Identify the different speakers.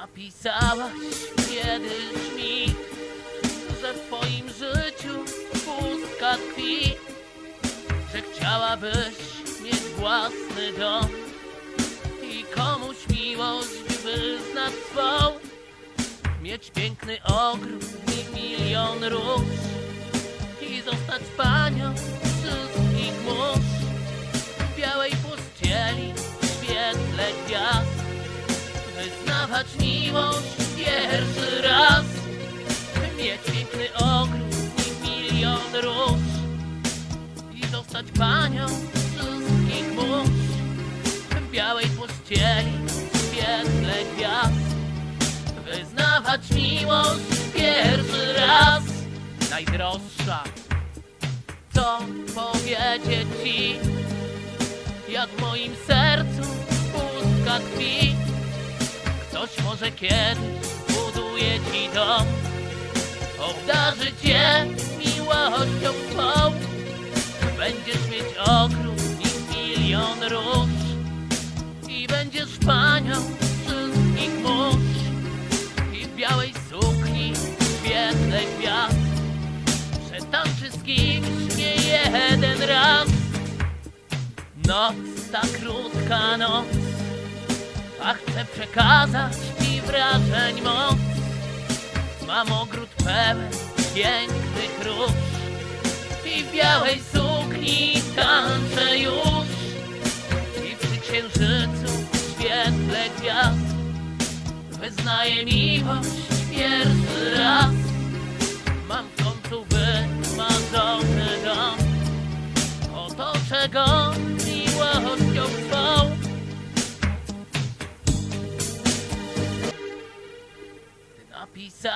Speaker 1: Napisałaś kiedyś mi, że w twoim życiu pustka tkwi, że chciałabyś mieć własny dom i komuś miłość wyznać swą, mieć piękny ogród i milion róż i zostać panią wyznawać miłość pierwszy raz. Mieć piękny ogród i milion róż. I zostać panią wszystkich mórz. W białej pościeli, w świetle gwiazd. Wyznawać miłość pierwszy raz. Najdroższa co powiedzieć ci? Jak w moim sercu Kiedyś buduje ci dom. Obdarzy cię miłością swą. Będziesz mieć ogród i milion róż. I będziesz panią wszystkich mórz. I w białej sukni świetle gwiazd Przetańczy z kimś nie jeden raz. Noc, ta krótka noc. A chcę przekazać ci wrażeń moc. Mam ogród pełen pięknych róż i w białej sukni tańczę już. I przy księżycu w świetle gwiazd wyznaję miłość pierwszy raz. Mam w końcu wymarzony dom, otoczę go pizza